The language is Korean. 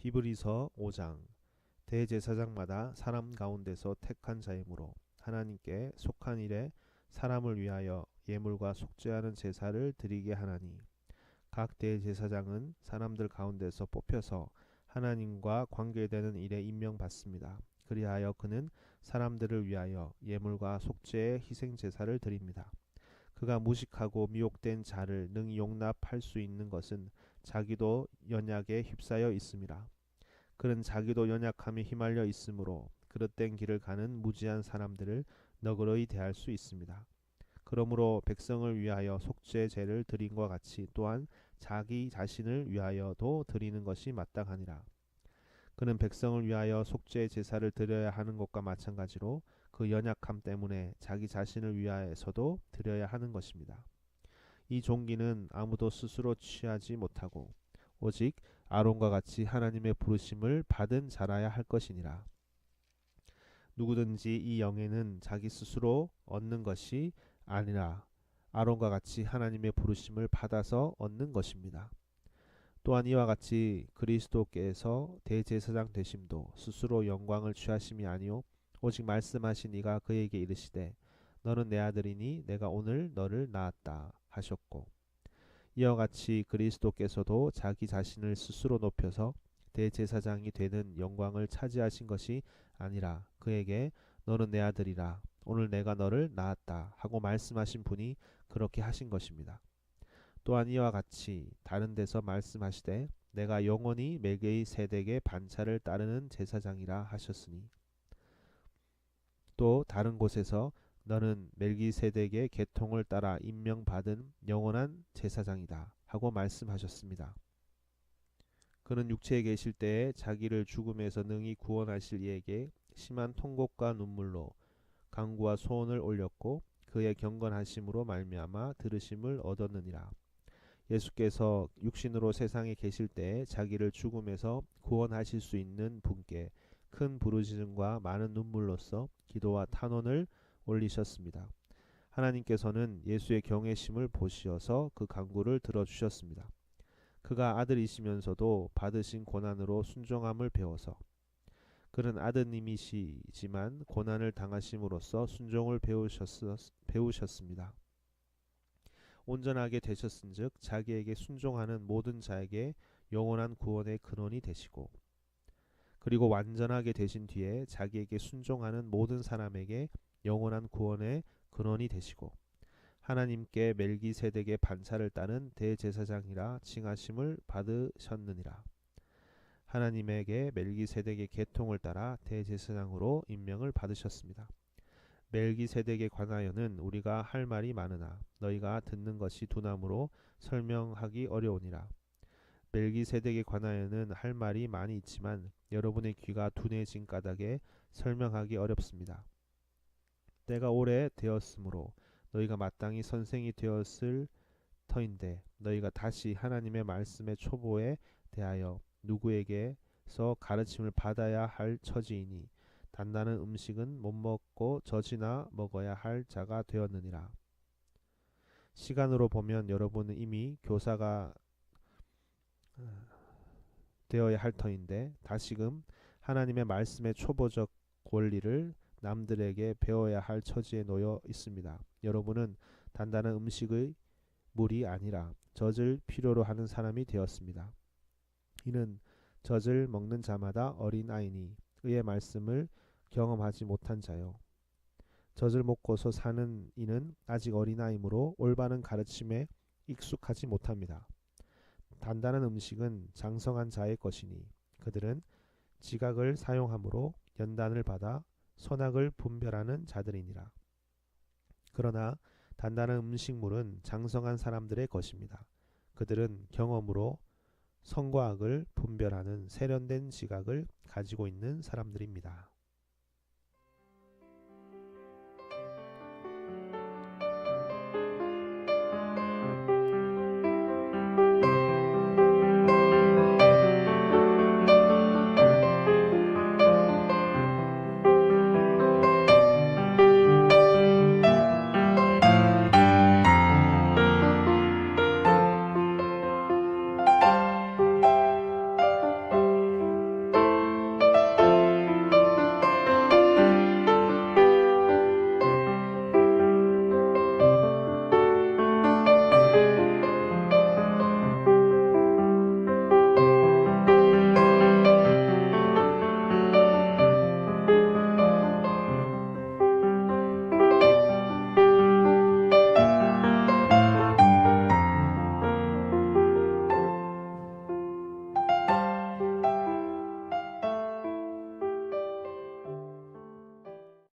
히브리서 5장 대제사장마다 사람 가운데서 택한 자이므로 하나님께 속한 일에 사람을 위하여 예물과 속죄하는 제사를 드리게 하나니 각 대제사장은 사람들 가운데서 뽑혀서 하나님과 관계되는 일에 임명받습니다. 그리하여 그는 사람들을 위하여 예물과 속죄의 희생 제사를 드립니다. 그가 무식하고 미혹된 자를 능히 용납할 수 있는 것은 자기도 연약에 휩싸여 있습니다. 그는 자기도 연약함에 휘말려 있으므로 그릇된 길을 가는 무지한 사람들을 너그러이 대할 수 있습니다. 그러므로 백성을 위하여 속죄 제를 드린과 같이 또한 자기 자신을 위하여도 드리는 것이 마땅하니라. 그는 백성을 위하여 속죄 제사를 드려야 하는 것과 마찬가지로 그 연약함 때문에 자기 자신을 위하여서도 드려야 하는 것입니다. 이 종기는 아무도 스스로 취하지 못하고 오직 아론과 같이 하나님의 부르심을 받은 자라야 할 것이니라. 누구든지 이 영에는 자기 스스로 얻는 것이 아니라 아론과 같이 하나님의 부르심을 받아서 얻는 것입니다. 또한 이와 같이 그리스도께서 대제사장 되심도 스스로 영광을 취하심이 아니요 오직 말씀하신 이가 그에게 이르시되 너는 내 아들이니 내가 오늘 너를 낳았다 하셨고 이와 같이 그리스도께서도 자기 자신을 스스로 높여서 대제사장이 되는 영광을 차지하신 것이 아니라 그에게 너는 내 아들이라. 오늘 내가 너를 낳았다. 하고 말씀하신 분이 그렇게 하신 것입니다. 또한 이와 같이 다른 데서 말씀하시되 내가 영원히 멜게의 세덱의 반차를 따르는 제사장이라 하셨으니. 또 다른 곳에서 너는 멜기세덱의 계통을 따라 임명받은 영원한 제사장이다 하고 말씀하셨습니다. 그는 육체에 계실 때에 자기를 죽음에서 능히 구원하실 이에게 심한 통곡과 눈물로 강구와 소원을 올렸고 그의 경건하심으로 말미암아 들으심을 얻었느니라. 예수께서 육신으로 세상에 계실 때에 자기를 죽음에서 구원하실 수 있는 분께 큰 부르짖음과 많은 눈물로써 기도와 탄원을 올리셨습니다. 하나님께서는 예수의 경외심을 보시어서 그 간구를 들어주셨습니다. 그가 아들이시면서도 받으신 고난으로 순종함을 배워서 그는 아드님이시지만 고난을 당하심으로써 순종을 배우셨, 배우셨습니다. 온전하게 되셨은즉 자기에게 순종하는 모든 자에게 영원한 구원의 근원이 되시고 그리고 완전하게 되신 뒤에 자기에게 순종하는 모든 사람에게 영원한 구원의 근원이 되시고 하나님께 멜기세덱의 반차를 따는 대제사장이라 칭하심을 받으셨느니라. 하나님에게 멜기세덱의 계통을 따라 대제사장으로 임명을 받으셨습니다. 멜기세덱에 관하여는 우리가 할 말이 많으나 너희가 듣는 것이 두나무로 설명하기 어려우니라. 멜기세덱에 관하여는 할 말이 많이 있지만 여러분의 귀가 둔해진 까닭에 설명하기 어렵습니다. 때가 오래 되었으므로 너희가 마땅히 선생이 되었을 터인데 너희가 다시 하나님의 말씀의 초보에 대하여 누구에게서 가르침을 받아야 할 처지이니 단단한 음식은 못 먹고 젖이나 먹어야 할 자가 되었느니라. 시간으로 보면 여러분은 이미 교사가 어, 되어야 할 터인데 다시금 하나님의 말씀의 초보적 권리를 남들에게 배워야 할 처지에 놓여 있습니다. 여러분은 단단한 음식의 물이 아니라 젖을 필요로 하는 사람이 되었습니다. 이는 젖을 먹는 자마다 어린 아이니 의의 말씀을 경험하지 못한 자요. 젖을 먹고서 사는 이는 아직 어린아이므로 올바른 가르침에 익숙하지 못합니다. 단단한 음식은 장성한 자의 것이니 그들은 지각을 사용함으로 연단을 받아 선악을 분별하는 자들이니라. 그러나 단단한 음식물은 장성한 사람들의 것입니다. 그들은 경험으로 성과 악을 분별하는 세련된 지각을 가지고 있는 사람들입니다.